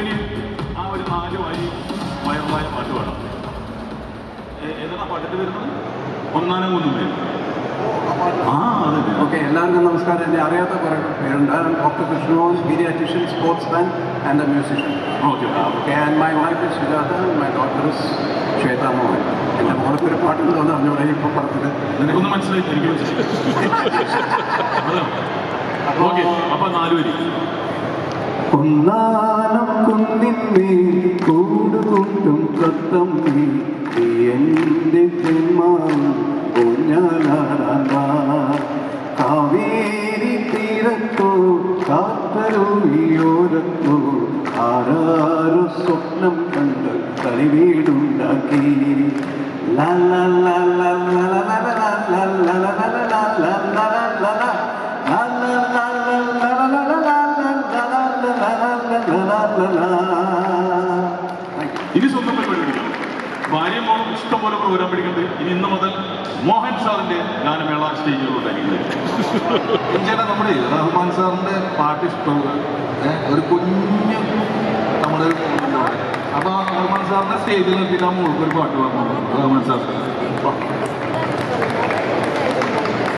ഇനി ആ ഒരു നാല് വരി വയറുമായ പാട്ട് പാടാം. ഏതാ ഏതാണ് പാട്ടിട്ട് വരുന്നത് ഒന്നാനും മൂന്നും പേര്. ആ അതെ. ഓക്കെ എല്ലാവർക്കും നമസ്കാരം. എന്നെ അറിയാത്ത കുറേ പേരുണ്ട്. Doctor Krishnamohan paediatrician sportsman and a musician okay okay and my wife is Sujatha my doctor is Shweta Mohan എന്റെ മോൾക്ക് ഒരു തോന്നുന്നു അറിഞ്ഞൂടെ ഇപ്പോൾ പറഞ്ഞത് നിനക്കൊന്നും മനസ്സിലായി അപ്പോൾ മനസ്സിലായി ഉള്ളാലം കുന്നിന്മേ കൂടുകൊണ്ടും കത്തമ്മേ എന്റെ കാവേരി തീരത്തോ കാത്തരോയോരത്തോ ആരാരോ സ്വപ്നം കണ്ട് കളിവീടുണ്ടാക്കി ലാ ലാ ലാ ലാ. ഇനി സ്വന്തം പരിപാടി പിടിക്കണം ഭാര്യ മോളും ഇഷ്ടം പോലെ പ്രോഗ്രാം പിടിക്കുന്നുണ്ട് ഇനി ഇന്ന് മുതൽ മോഹൻ സാറിന്റെ ഗാനമേള സ്റ്റേജിലൂടെ ചേട്ടാ നമ്മുടെ റഹ്മാൻ സാറിന്റെ പാട്ട് ഇഷ്ടമുള്ള ഒരു കുഞ്ഞു നമ്മുടെ അപ്പൊ റഹ്മാൻ സാറിന്റെ സ്റ്റേജിൽ നിർത്തിയിട്ട് ആ മോൾക്ക് ഒരു പാട്ട് പറഞ്ഞു. റഹ്മാൻ സാർ.